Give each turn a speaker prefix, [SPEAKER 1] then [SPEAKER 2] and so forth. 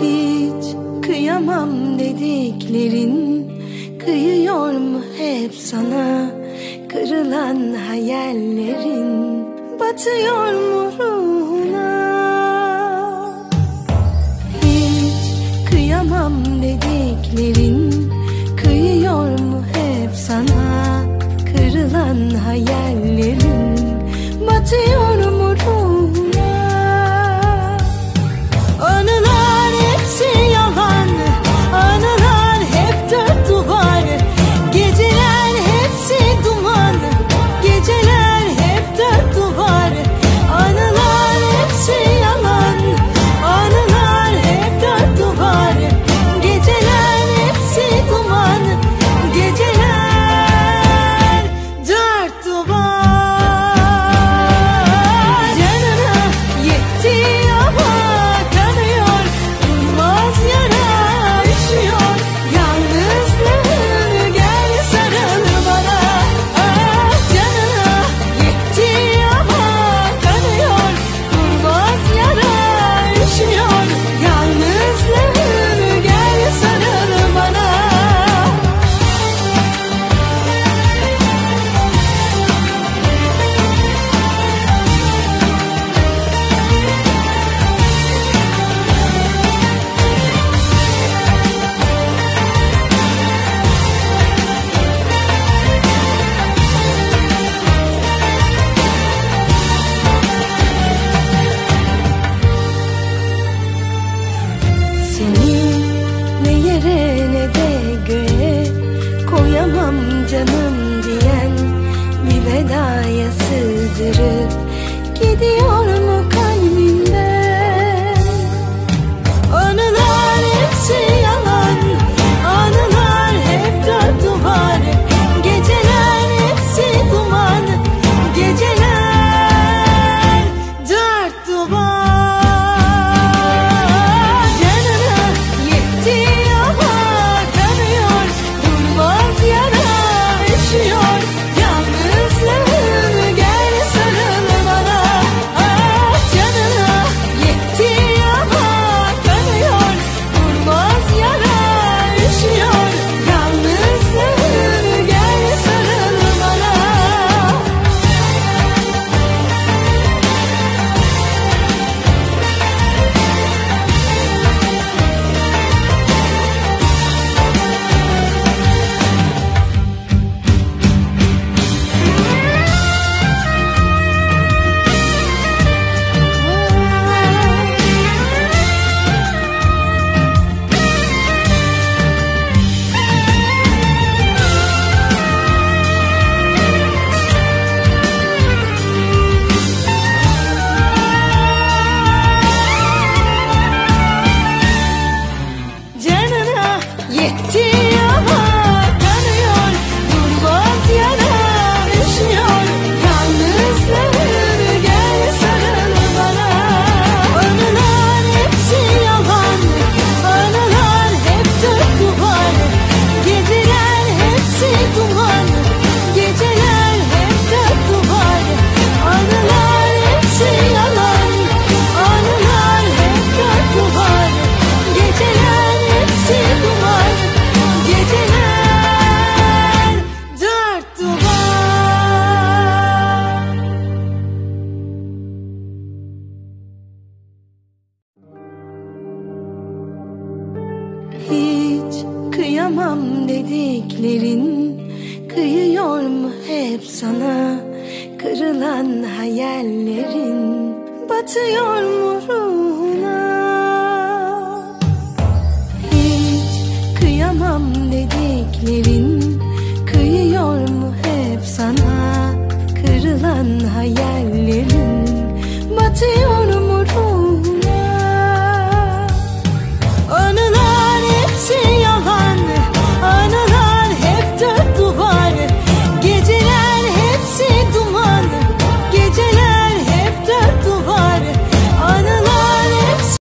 [SPEAKER 1] hiç kıyamam dediklerin Kıyıyor mu hep sana kırılan hayallerin? Batıyor mu ruhuna? Hiç kıyamam dediklerin Seni ne yere ne de göğe Koyamam canım diyen Bir vedaya sığdırıp Gidiyor mu? Tamam dediklerin kıyıyor mu hep sana? Kırılan hayallerin batıyor mu ruhuna? Hiç kıyamam dediklerin kıyıyor mu hep sana? Kırılan hayallerin